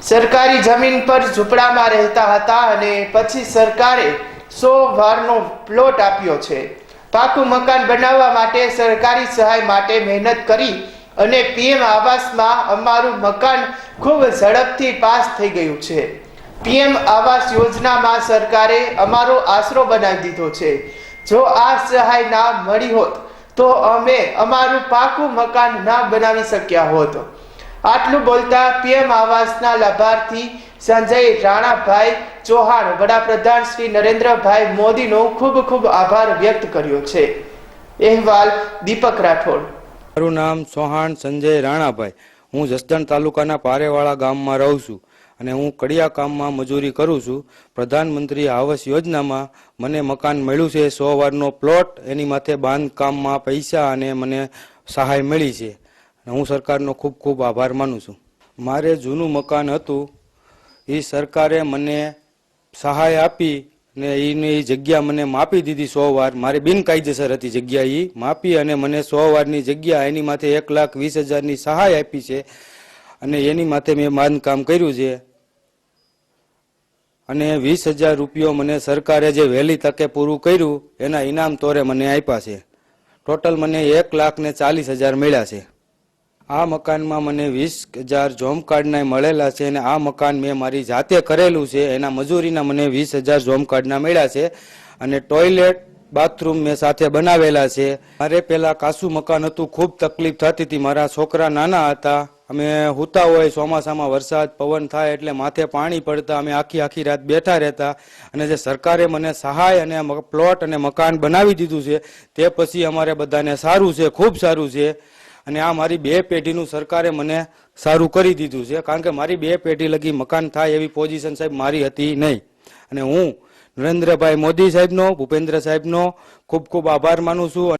સરકારી જમીન પર ઝૂંપડામાં રહેતા હતા અને પછી સરકારે સો વારનો પ્લોટ આપ્યો છે. પાકું મકાન બનાવવા માટે સરકારી સહાય માટે મહેનત કરી અને પીએમ આવાસમાં અમારું મકાન ખૂબ ઝડપથી પાસ થઈ ગયું છે. પીએમ આવાસ યોજનામાં સરકારે અમારો આશરો બનાવી દીધો છે. જો આ સહાય ના મળી હોત તો અમે અમારું પાકું મકાન ના બનાવી શક્યા હોત. આટલું બોલતા પીએમ આવાસના લાભાર્થી સંજય રાણાભાઈ ચૌહાણ, વડાપ્રધાન શ્રી નરેન્દ્રભાઈ મોદીનો ખૂબ ખૂબ આભાર વ્યક્ત કર્યો છે. અહેવાલ દીપક રાઠોડ. મારું નામ ચૌહાણ સંજય રાણાભાઈ. હું જસદણ તાલુકાના પારેવાળા ગામમાં રહું છું અને હું કડિયા કામમાં મજૂરી કરું છું. પ્રધાનમંત્રી આવાસ યોજનામાં મને મકાન મળ્યું છે. સો વારનો પ્લોટ એની માથે બાંધકામમાં પૈસા અને મને સહાય મળી છે. હું સરકારનો ખૂબ ખૂબ આભાર માનું છું. મારે જૂનું મકાન હતું, એ સરકારે મને સહાય આપી ને એની જગ્યા મને માપી દીધી સો વાર. મારી બિનકાયદેસર હતી જગ્યા એ માપી અને મને સો વારની જગ્યા એની માથે એક લાખ વીસ હજારની સહાય આપી છે. અને એની માથે મેં બાંધકામ કર્યું છે. અને વીસ હજાર રૂપિયો મને સરકારે જે વહેલી તકે પૂરું કર્યું, એના ઇનામ તોરે મને આપ્યા છે. ટોટલ મને એક લાખ ને ચાલીસ હજાર મળ્યા છે. આ મકાનમાં મને વીસ હજાર જોમ કાર્ડના મળેલા છે અને આ મકાન મેં મારી જાતે કરેલું છે. એના મજૂરીના મને વીસ હજાર જોમ કાર્ડના મળ્યા છે અને ટોયલેટ બાથરૂમ મેં સાથે બનાવેલા છે. મારે પેલા કાસુ મકાન હતું, ખૂબ તકલીફ થતી હતી. મારા છોકરા નાના હતા. અમે હુતા હોય, ચોમાસામાં વરસાદ, પવન થાય એટલે માથે પાણી પડતા. અમે આખી આખી રાત બેઠા રહેતા અને જે સરકારે મને સહાય અને પ્લોટ અને મકાન બનાવી દીધું છે તે પછી અમારે બધાને સારું છે, ખૂબ સારું છે. અને આ મારી બે પેઢીનું સરકારે મને સારું કરી દીધું છે. કારણ કે મારી બે પેઢી લગી મકાન થાય એવી પોઝિશન સાહેબ મારી હતી નહીં. અને હું નરેન્દ્રભાઈ મોદી સાહેબનો, ભૂપેન્દ્ર સાહેબનો ખૂબ ખૂબ આભાર માનું છું.